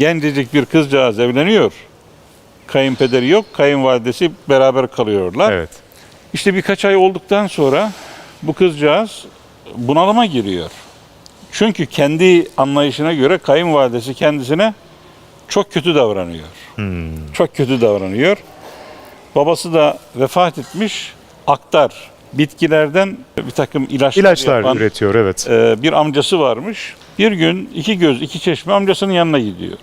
Gencecik bir kızcağız evleniyor. Kayınpederi yok, kayınvalidesi beraber kalıyorlar. Evet. İşte birkaç ay olduktan sonra bu kızcağız bunalıma giriyor. Çünkü kendi anlayışına göre kayınvalidesi kendisine çok kötü davranıyor. Çok kötü davranıyor. Babası da vefat etmiş. Aktar bitkilerden bir takım ilaçlar, İlaçlar yapan, üretiyor evet. e, bir amcası varmış. Bir gün iki göz, iki çeşme amcasının yanına gidiyor.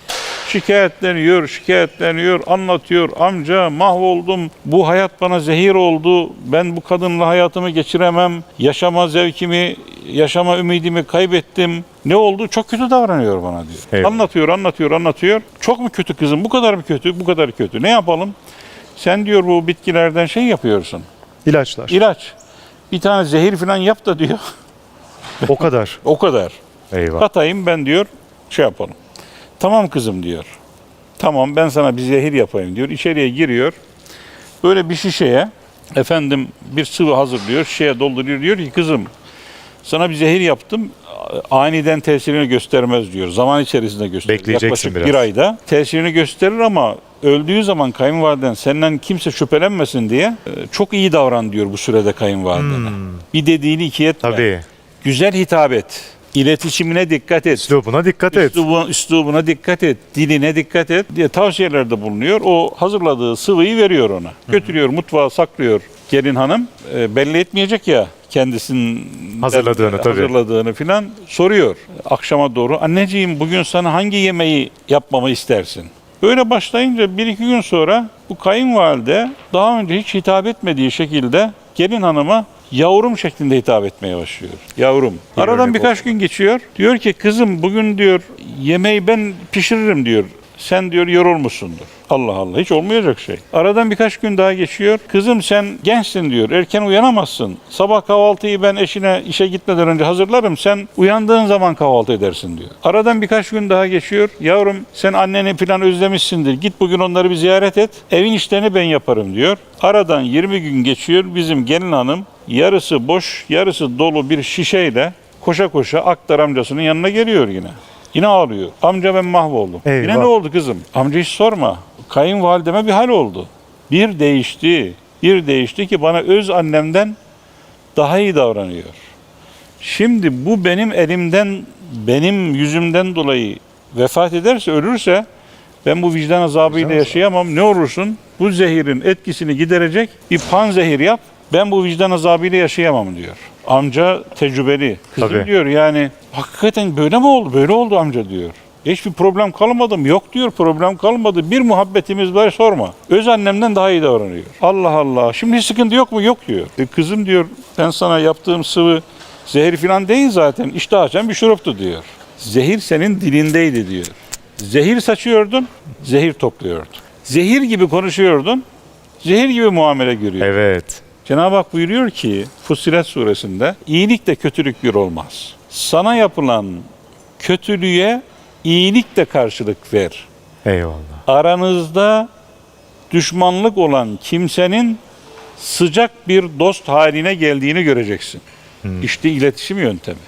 Şikayetleniyor, şikayetleniyor, anlatıyor. Amca mahvoldum, bu hayat bana zehir oldu. Ben bu kadınla hayatımı geçiremem. Yaşama zevkimi, yaşama ümidimi kaybettim. Ne oldu? Çok kötü davranıyor bana diyor. Eyvallah. Anlatıyor, anlatıyor, anlatıyor. Çok mu kötü kızım? Bu kadar mı kötü? Bu kadar kötü. Ne yapalım? Sen diyor bu bitkilerden şey yapıyorsun. İlaçlar. İlaç. Bir tane zehir falan yap da diyor. o kadar. O kadar. Eyvah. Katayım ben diyor şey yapalım. Tamam kızım diyor. Tamam ben sana bir zehir yapayım diyor. İçeriye giriyor. Böyle bir şişeye efendim bir sıvı hazırlıyor. Şişeye dolduruyor. Diyor ki kızım sana bir zehir yaptım. Aniden tesirini göstermez diyor. Zaman içerisinde gösterir. Bekleyeceksin Yaklaşık biraz. bir ayda tesirini gösterir ama öldüğü zaman kayınvaliden senden kimse şüphelenmesin diye e, çok iyi davran diyor bu sürede kayınvalidene. Bir dediğini iki etme. Hmm. Tabii. Güzel hitap et. İletişimine dikkat et. Üslubuna dikkat et. Üslubu- üslubuna dikkat et, diline dikkat et diye tavsiyelerde bulunuyor. O hazırladığı sıvıyı veriyor ona. Götürüyor mutfağa saklıyor gelin hanım. E, belli etmeyecek ya kendisinin Hazırladığını, tabii. hazırladığını filan soruyor. Akşama doğru anneciğim bugün sana hangi yemeği yapmamı istersin? Böyle başlayınca bir iki gün sonra bu kayınvalide daha önce hiç hitap etmediği şekilde gelin hanıma yavrum şeklinde hitap etmeye başlıyor. Yavrum. Aradan birkaç gün geçiyor. Diyor ki kızım bugün diyor yemeği ben pişiririm diyor. Sen diyor yorulmuşsundur. Allah Allah hiç olmayacak şey. Aradan birkaç gün daha geçiyor. Kızım sen gençsin diyor. Erken uyanamazsın. Sabah kahvaltıyı ben eşine işe gitmeden önce hazırlarım. Sen uyandığın zaman kahvaltı edersin diyor. Aradan birkaç gün daha geçiyor. Yavrum sen anneni falan özlemişsindir. Git bugün onları bir ziyaret et. Evin işlerini ben yaparım diyor. Aradan 20 gün geçiyor. Bizim gelin hanım yarısı boş, yarısı dolu bir şişeyle koşa koşa Aktar amcasının yanına geliyor yine. Yine ağlıyor. Amca ben mahvoldum. Yine Eyvah. ne oldu kızım? Amca hiç sorma. Kayınvalideme bir hal oldu. Bir değişti. Bir değişti ki bana öz annemden daha iyi davranıyor. Şimdi bu benim elimden, benim yüzümden dolayı vefat ederse, ölürse ben bu vicdan azabıyla yaşayamam. Ne olursun bu zehirin etkisini giderecek bir pan zehir yap. Ben bu vicdan azabıyla yaşayamam diyor. Amca tecrübeli. Kızım Tabii. diyor yani hakikaten böyle mi oldu? Böyle oldu amca diyor. Hiçbir problem kalmadı mı? Yok diyor problem kalmadı. Bir muhabbetimiz var sorma. Öz annemden daha iyi davranıyor. Allah Allah. Şimdi hiç sıkıntı yok mu? Yok diyor. E kızım diyor ben sana yaptığım sıvı zehir falan değil zaten. İştah açan bir şuruptu diyor. Zehir senin dilindeydi diyor. Zehir saçıyordun, zehir topluyordun. Zehir gibi konuşuyordun, zehir gibi muamele görüyordun. Evet. Cenab-ı Hak buyuruyor ki Fussilet suresinde iyilik de kötülük bir olmaz. Sana yapılan kötülüğe iyilik de karşılık ver. Eyvallah. Aranızda düşmanlık olan kimsenin sıcak bir dost haline geldiğini göreceksin. İşte iletişim yöntemi.